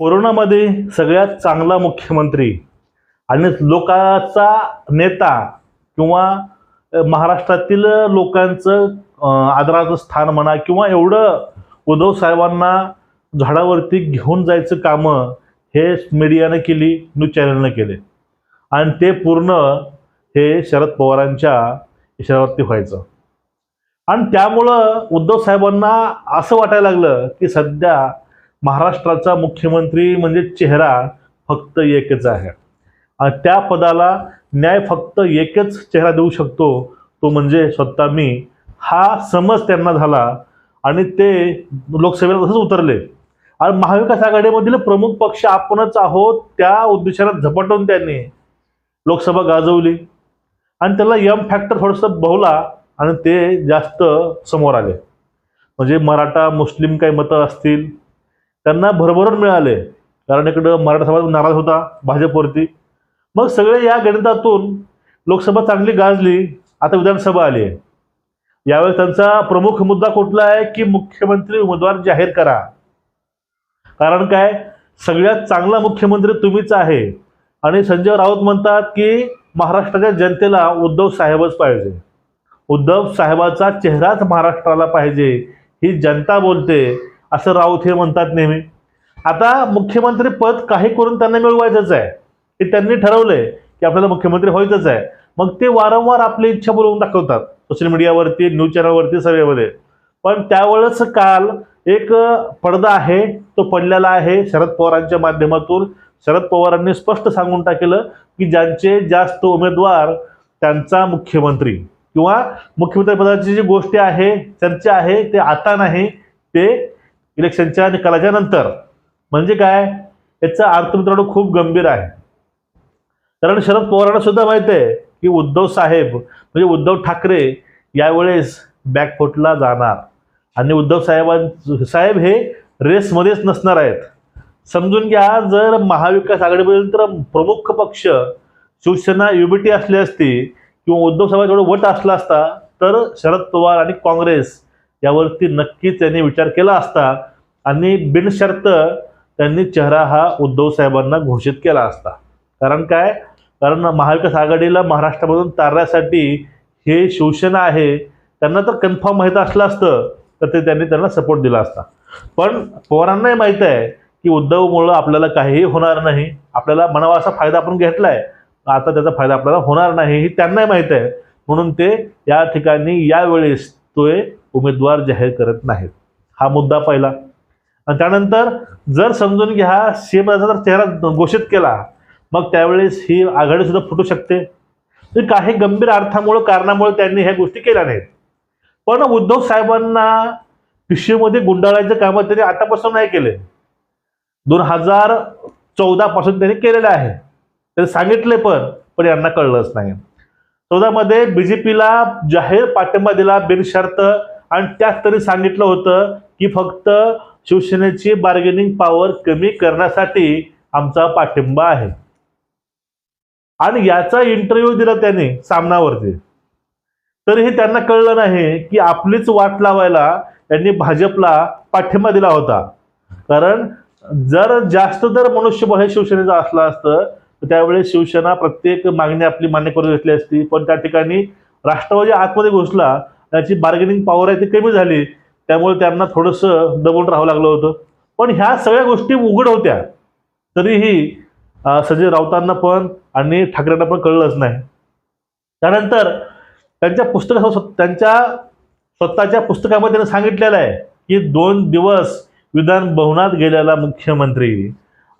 कोरोनामध्ये सगळ्यात चांगला मुख्यमंत्री आणि लोकांचा नेता किंवा महाराष्ट्रातील लोकांचं आदराचं स्थान म्हणा किंवा एवढं उद्धव साहेबांना झाडावरती घेऊन जायचं कामं हे मीडियानं केली न्यूज चॅनलनं केले. आणि ते पूर्ण हे शरद पवारांच्या इशाऱ्यावरती व्हायचं. आणि त्यामुळं उद्धव साहेबांना असं वाटायला लागलं की सध्या महाराष्ट्राचा मुख्यमंत्री म्हणजे चेहरा फक्त एकच आहे. आणि त्या पदाला न्याय फक्त एकच चेहरा देऊ शकतो तो म्हणजे स्वतः मी. हा समज त्यांना झाला आणि ते लोकसभेला तसंच उतरले. आणि महाविकास आघाडीमधील प्रमुख पक्ष आपणच आहोत त्या उद्देशाने झपाटून त्यांनी लोकसभा गाजवली. आणि त्याला यम फॅक्टर थोडंसं बहुला आणि ते जास्त समोर आले. म्हणजे मराठा मुस्लिम काही मतं असतील त्यांना भरभरून मिळाले. कारण इकडं मराठा समाज नाराज होता भाजपवरती. मग सगळे या गणितातून लोकसभा चांगली गाजली आता विधानसभा आली. आहे यावेळी त्यांचा प्रमुख मुद्दा कुठला आहे की मुख्यमंत्री उमेदवार जाहीर करा? कारण काय? सगळ्यात चांगला मुख्यमंत्री तुम्हीच आहे. आणि संजय राऊत म्हणतात की महाराष्ट्राच्या जनतेला उद्धव साहेबच पाहिजे. उद्धव साहेबाचा चेहराच महाराष्ट्राला पाहिजे. ही जनता बोलते. असं राऊत हे म्हणतात नेहमी. आता मुख्यमंत्री पद काही करून त्यांना मिळवायचंच आहे. हे त्यांनी ठरवलंय की आपल्याला मुख्यमंत्री व्हायचंच आहे. मग ते वारंवार आपली इच्छा बोलवून दाखवतात. सोशल मीडियावरती न्यूज चॅनलवरती सगळ्यामध्ये. पण त्यावेळेस काल एक पडदा आहे. तो पडलेला आहे शरद पवारांच्या माध्यमातून. शरद पवारांनी स्पष्ट सांगून टाकलं की ज्यांचे जास्त उमेदवार त्यांचा मुख्यमंत्री किंवा मुख्यमंत्री पदाची जी गोष्टी आहे चर्चा आहे ते आता नाही ते इलेक्शनच्या निकालाच्या नंतर. म्हणजे काय? याचा अर्थ मित्रांनो खूप गंभीर आहे. कारण शरद पवारांना सुद्धा माहिती आहे की उद्धव साहेब म्हणजे उद्धव ठाकरे यावेळेस बॅकफोटला जाणार. आणि उद्धव साहेबां साहेब हे रेसमध्येच नसणार आहेत. समजून घ्या जर महाविकास आघाडीमधील तर प्रमुख पक्ष शिवसेना युबीटी असली असती किंवा उद्धव साहेब एवढं वट असला असता तर शरद पवार आणि काँग्रेस यावरती नक्कीच त्यांनी विचार केला असता आणि बिनशर्त त्यांनी चेहरा हा उद्धव साहेबांना घोषित केला असता. कारण काय? कारण महाविकास आघाडीला महाराष्ट्रामधून तारण्यासाठी हे शिवसेना आहे त्यांना तर कन्फर्म माहीत असलं असतं तर ते त्यांनी त्यांना सपोर्ट दिला असता. पण पवारांनाही माहीत आहे की उद्धवमुळं आपल्याला काहीही होणार नाही. आपल्याला म्हणावा असा फायदा आपण घेतलाय आता त्याचा फायदा आपल्याला होणार नाही हे त्यांनाही माहीत आहे. म्हणून ते या ठिकाणी यावेळेस तो उमेदवार जाहीर करत नाहीत. हा मुद्दा पहिला. आणि त्यानंतर जर समजून घ्या सीएमचा जर चेहरा घोषित केला मग त्यावेळेस ही आघाडी सुद्धा फुटू शकते. तर काही गंभीर अर्थामुळे कारणामुळे त्यांनी ह्या गोष्टी केल्या नाहीत. पण उद्धव साहेबांना पिशवीमध्ये गुंडाळायचं कामं त्यांनी आतापासून नाही केले. दोन हजार चौदा पासून त्यांनी केलेलं आहे. त्यांनी सांगितले पण पण यांना कळलंच नाही. चौदामध्ये बीजेपीला जाहीर पाठिंबा दिला बिनशर्त आणि त्यात तरी सांगितलं होतं की फक्त शिवसेनेची बार्गेनिंग पॉवर कमी करण्यासाठी आमचा पाठिंबा आहे. आणि याचा इंटरव्ह्यू दिला त्याने सामनावरती. तरीही त्यांना कळलं नाही की आपलीच वाट लावायला त्यांनी भाजपला पाठिंबा दिला होता. कारण जर जास्त जर मनुष्यबळ हे शिवसेनेचं असलं असतं तर त्यावेळेस शिवसेना प्रत्येक मागणी आपली मान्य करून घेतली असती. पण त्या ठिकाणी राष्ट्रवादी आतमध्ये घुसला त्याची बार्गेनिंग पॉवर आहे ती कमी झाली. त्यामुळे त्यांना थोडंसं दबून राहावं लागलं होतं. पण ह्या सगळ्या गोष्टी उघड होत्या. तरीही संजय राऊतांना पण आणि ठाकरेंना पण कळलंच नाही. त्यानंतर त्यांच्या पुस्तका त्यांच्या स्वतःच्या पुस्तकामध्ये त्यांनी सांगितलेलं आहे की दोन दिवस विधान भवनात गेलेला मुख्यमंत्री.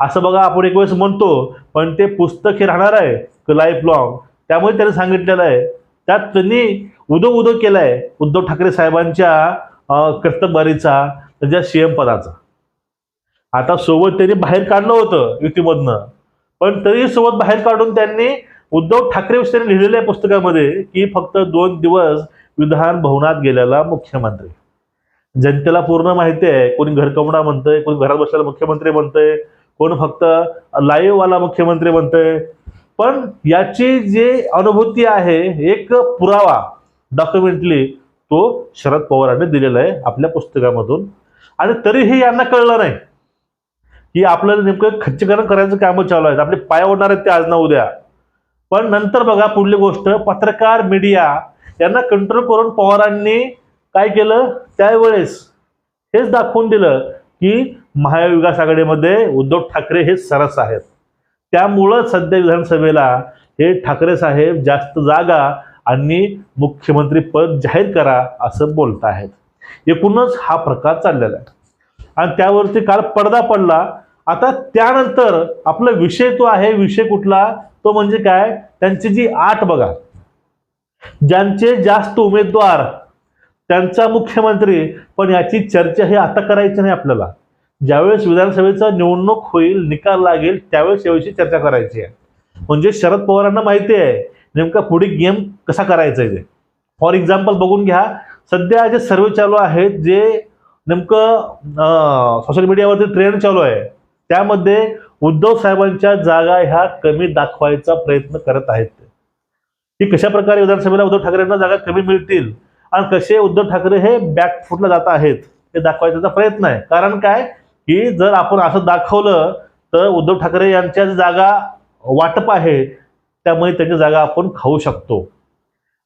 असं बघा आपण एक वेळेस म्हणतो पण ते पुस्तक हे राहणार आहे लाईफ लॉंग त्यामुळे त्यांनी सांगितलेलं आहे. त्यात त्यांनी उदो उदो केलाय आहे उद्धव ठाकरे साहेबांच्या कर्तबारीचा त्याच्या त्यांच्या सीएम पदाचा. आता सोबत त्यांनी बाहेर काढलं होतं युतीमधनं. पण तरी सोबत बाहेर काढून त्यांनी उद्धव ठाकरे विषयी लिहिलेल्या आहे पुस्तकामध्ये की फक्त दोन दिवस विधान भवनात गेलेला मुख्यमंत्री. जनतेला पूर्ण माहिती आहे कोणी घरकमडा म्हणतंय कोणी घरात बसलेला मुख्यमंत्री म्हणतंय कोण फक्त लाईव्हवाला मुख्यमंत्री म्हणतंय. पण याची जी अनुभूती आहे एक पुरावा डॉक्युमेंटली तो शरद पवारांनी दिलेला आहे आपल्या पुस्तकामधून. आणि तरीही यांना कळलं नाही की आपल्याला नेमकं खच्चीकरण करायचं कामं चालू आहेत. आपले पाय ओढणार आहेत ते आज ना उद्या. पण नंतर बघा पुढली गोष्ट पत्रकार मीडिया यांना कंट्रोल करून पवारांनी काय केलं? त्यावेळेस हेच दाखवून दिलं की महाविकास आघाडीमध्ये उद्धव ठाकरे हे सरस आहेत. त्यामुळं सध्या विधानसभेला हे ठाकरे साहेब जास्त जागा आणि मुख्यमंत्री पद जाहीर करा असं बोलत आहेत एकूणच हा प्रकार चाललेला आहे. आणि त्यावरती काल पडदा पडला. आता त्यानंतर आपला विषय तो आहे विषय कुठला? तो म्हणजे काय? त्यांची जी आठ बघा. ज्यांचे जास्त उमेदवार त्यांचा मुख्यमंत्री पण याची चर्चा हे आता करायची नाही आपल्याला. ज्यावेळेस विधानसभेचा निवडणूक होईल निकाल लागेल त्यावेळेस याविषयी चर्चा करायची आहे. म्हणजे शरद पवारांना माहिती आहे नेमका पुढे गेम कसा करायचा आहे ते? फॉर एक्झाम्पल बघून घ्या. सध्या जे सर्वे चालू आहेत जे नेमकं सोशल मीडियावरती ट्रेंड चालू आहे त्यामध्ये उद्धव साहेबांच्या जागा ह्या कमी दाखवायचा प्रयत्न करत आहेत की कशा प्रकारे विधानसभेला उद्धव ठाकरेंना जागा कमी मिळतील आणि कसे उद्धव ठाकरे हे बॅकफूटला जात आहेत हे दाखवायचा प्रयत्न आहे. कारण काय? की जर आपण असं दाखवलं तर उद्धव ठाकरे यांच्या जागा वाटप आहे त्यामुळे त्यांच्या जागा आपण खाऊ शकतो.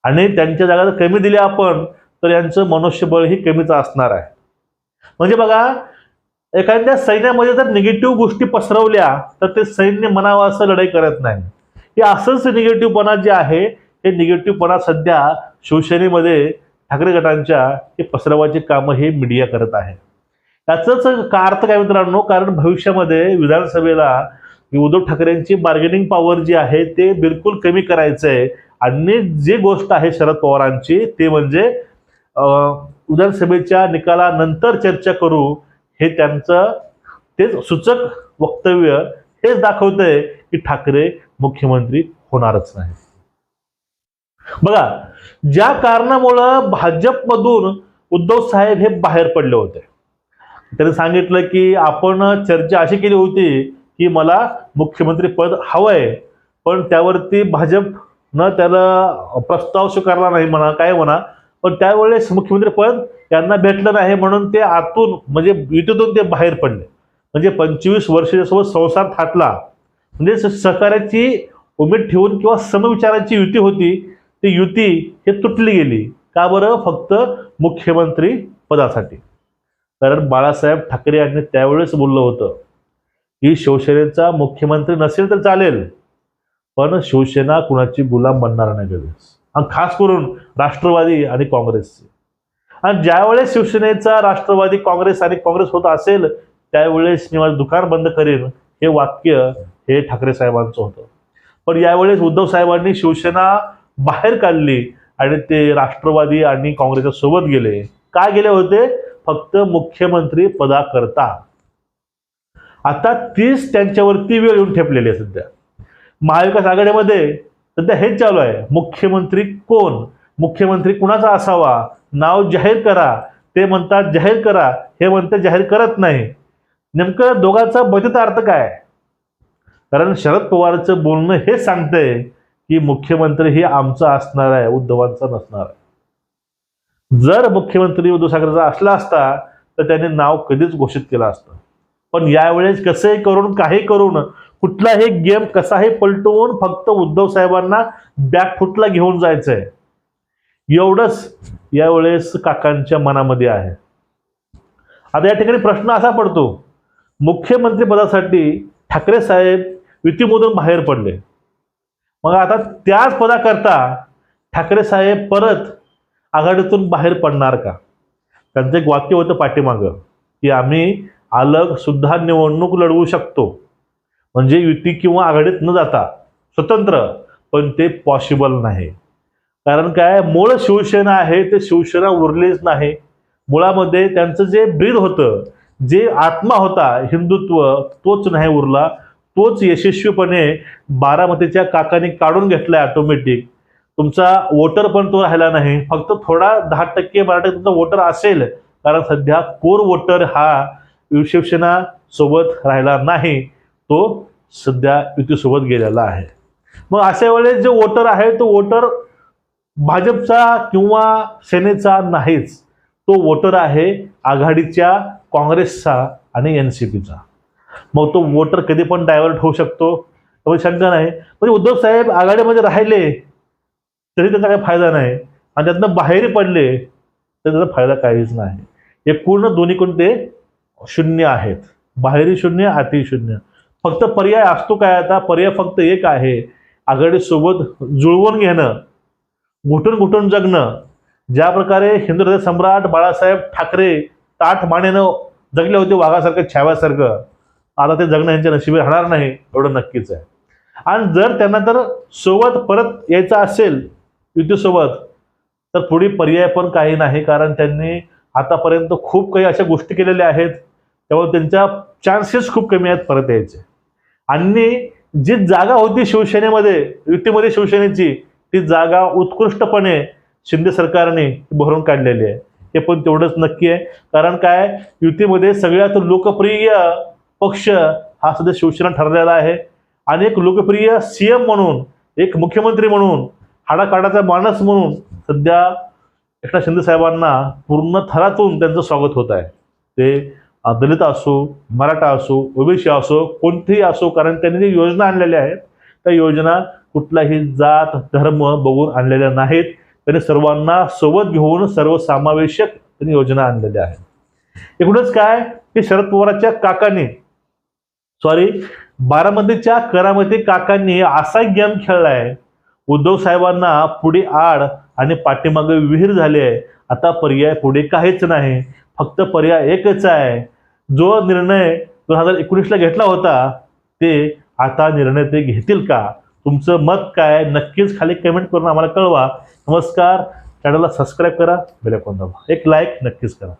आणि त्यांच्या जागा जर कमी दिल्या आपण तर यांचं मनुष्यबळ ही कमीच असणार आहे. म्हणजे बघा एखाद्या सैन्यामध्ये जर निगेटिव्ह गोष्टी पसरवल्या तर ते सैन्य म्हणावं असं लढाई करत नाही. हे असंच निगेटिव्हपणा जे आहे हे निगेटिव्हपणा सध्या शिवसेनेमध्ये ठाकरे गटांच्या हे पसरवाचे कामं हे मीडिया करत आहे. त्याचंच का अर्थ काय मित्रांनो कारण भविष्यामध्ये विधानसभेला उद्धव ठाकरेंची बार्गेनिंग पॉवर जी आहे ते बिलकुल कमी करायचं आहे आणि जी गोष्ट आहे शरद पवारांची ते म्हणजे विधानसभेच्या निकालानंतर चर्चा करू हे त्यांचं तेच सूचक वक्तव्य हेच दाखवतंय की ठाकरे मुख्यमंत्री होणारच नाही. बघा ज्या कारणामुळं भाजपमधून उद्धव साहेब हे बाहेर पडले होते. त्यांनी सांगितलं की आपण चर्चा अशी केली होती की मला मुख्यमंत्री पद हवंय. पण त्यावरती भाजपनं त्याला प्रस्ताव स्वीकारला नाही म्हणा काय म्हणा पण त्यावेळेस मुख्यमंत्री पद यांना भेटलं नाही म्हणून ते आतून म्हणजे युतीतून ते बाहेर पडले. म्हणजे पंचवीस वर्षासोबत संसार थाटला. म्हणजे सहकार्याची उमेद ठेवून किंवा समविचाराची युती होती ती युती हे तुटली गेली. का बरं? फक्त मुख्यमंत्री पदासाठी. कारण बाळासाहेब ठाकरे यांनी त्यावेळेस बोललं होतं की शिवसेनेचा मुख्यमंत्री नसेल तर चालेल पण शिवसेना कुणाची गुलाम बनणार नाही कधीच. आणि खास करून राष्ट्रवादी आणि काँग्रेसचे. आणि ज्यावेळेस शिवसेनेचा राष्ट्रवादी काँग्रेस आणि काँग्रेस होत असेल त्यावेळेस मी माझं दुकान बंद करेन हे वाक्य हे ठाकरे साहेबांचं होतं. पण यावेळेस उद्धव साहेबांनी शिवसेना बाहेर काढली आणि ते राष्ट्रवादी आणि काँग्रेसच्या सोबत गेले. काय गेले होते? फक्त मुख्यमंत्री पदाकरता. आता तीच त्यांच्यावरती वेळ येऊन ठेपलेली आहे सध्या. महाविकास आघाडीमध्ये सध्या हेच चालू आहे. मुख्यमंत्री कोण? मुख्यमंत्री कुणाचा असावा? नाव जाहीर करा. ते म्हणतात जाहीर करा. हे म्हणते जाहीर करत नाही. नेमकं दोघांचा बचत अर्थ काय? कारण शरद पवारचं बोलणं हे सांगतंय की मुख्यमंत्री हे आमचा असणार आहे उद्धवांचा नसणार आहे. जर मुख्यमंत्री उद्धव ठाकरेचा असला असता तर त्याने नाव कधीच घोषित केलं असतं. पण यावेळेस कसंही करून काही करून कुठलाही गेम कसाही पलटवून फक्त उद्धव साहेबांना बॅकफुटला घेऊन जायचंय. एवढंच यावेळेस काकांच्या मनामध्ये आहे. आता या ठिकाणी प्रश्न असा पडतो मुख्यमंत्री पदासाठी ठाकरे साहेब युतीमधून बाहेर पडले. मग आता त्याच पदाकरता ठाकरे साहेब परत आघाडीतून बाहेर पडणार का? त्यांचं एक वाक्य होतं पाठीमागं की आम्ही अलग सुद्धा निवडणूक लढवू शकतो. म्हणजे युती किंवा आघाडीत न जाता स्वतंत्र पण ते पॉसिबल नाही. कारण काय? मूळ शिवसेना आहे ते शिवसेना उरलीच नाही. मुळामध्ये त्यांचं जे ब्रीद होतं जे आत्मा होता हिंदुत्व तोच नाही उरला. तोच यशस्वीपणे बारामतीच्या काकाने काढून घेतलाय ऑटोमॅटिक तुमचा वोटर पण तो राहिला नाही. फक्त थोडा दहा टक्के बारा टक्के तुमचा वोटर असेल. कारण सध्या कोर वोटर हा शिवसेना सोबत राहिला नाही तो सध्या युतीसोबत गेलेला आहे. मग अशा वेळेस जो वोटर आहे तो वोटर भाजपचा किंवा सेनेचा नाहीच तो वोटर आहे आघाडीच्या काँग्रेसचा आणि एन सी पीचा. मग तो वोटर कधी पण डायव्हर्ट होऊ शकतो त्यामुळे शंका नाही. म्हणजे उद्धव साहेब आघाडीमध्ये राहिले तरी त्याचा काही फायदा नाही. आणि त्यातनं बाहेर पडले तर त्याचा फायदा काहीच नाही. हे पूर्ण दोन्ही कोणते शून्य आहेत. बाहेरी शून्य आती शून्य. फक्त पर्याय असतो काय आता? पर्याय फक्त एक आहे. आघाडीसोबत जुळवून घेणं घुटून घुटून जगणं. ज्या प्रकारे हिंदू सम्राट बाळासाहेब ठाकरे ताठ मानेनं जगले होते वाघासारखं छाव्यासारखं आता ते जगणं यांच्या नशिबी राहणार नाही एवढं नक्कीच आहे. आणि जर त्यांना तर सोबत परत यायचं असेल युतीसोबत तर पुढे पर्याय पण काही नाही कारण त्यांनी आतापर्यंत खूप काही अशा गोष्टी केलेल्या आहेत. त्यामुळे त्यांच्या चान्सेस खूप कमी आहेत परत यायचे. आणि जी जागा होती शिवसेनेमध्ये युतीमध्ये शिवसेनेची ती जागा उत्कृष्टपणे शिंदे सरकारने भरून काढलेली आहे. हे पण तेवढंच नक्की आहे. कारण काय? युतीमध्ये सगळ्यात लोकप्रिय पक्ष हा सध्या शिवसेना ठरलेला आहे. आणि एक लोकप्रिय सीएम म्हणून एक मुख्यमंत्री म्हणून हाडाकाडाचा माणूस म्हणून सध्या एकनाथ शिंदे साहेबांना पूर्ण थरातून त्यांचं स्वागत होत आहे. ते दलित असो मराठा असो ओबीसी असो कोणतेही असो कारण त्यांनी जे योजना आणलेल्या आहेत त्या योजना कुठलाही जात धर्म बघून आणलेल्या नाहीत. त्यांनी सर्वांना सोबत घेऊन सर्वसमावेशक त्यांनी योजना आणलेल्या आहेत. एकूणच काय? की शरद पवारांच्या काकांनी सॉरी बारामतीच्या करामती काकांनी असा गेम खेळलाय उद्धव साहेबांना पुढे आड आणि पाठीमागे विहीर झाले आहे. आता पर्याय पुढे काहीच नाही. फक्त पर्याय एकच आहे. जो निर्णय दोन हजार एकोणीसला घेतला होता ते आता निर्णय ते घेतील का? तुमचं मत काय? नक्कीच खाली कमेंट करून आम्हाला कळवा. नमस्कार. चॅनलला सबस्क्राईब करा. बेल दाबा. एक लाईक नक्कीच करा.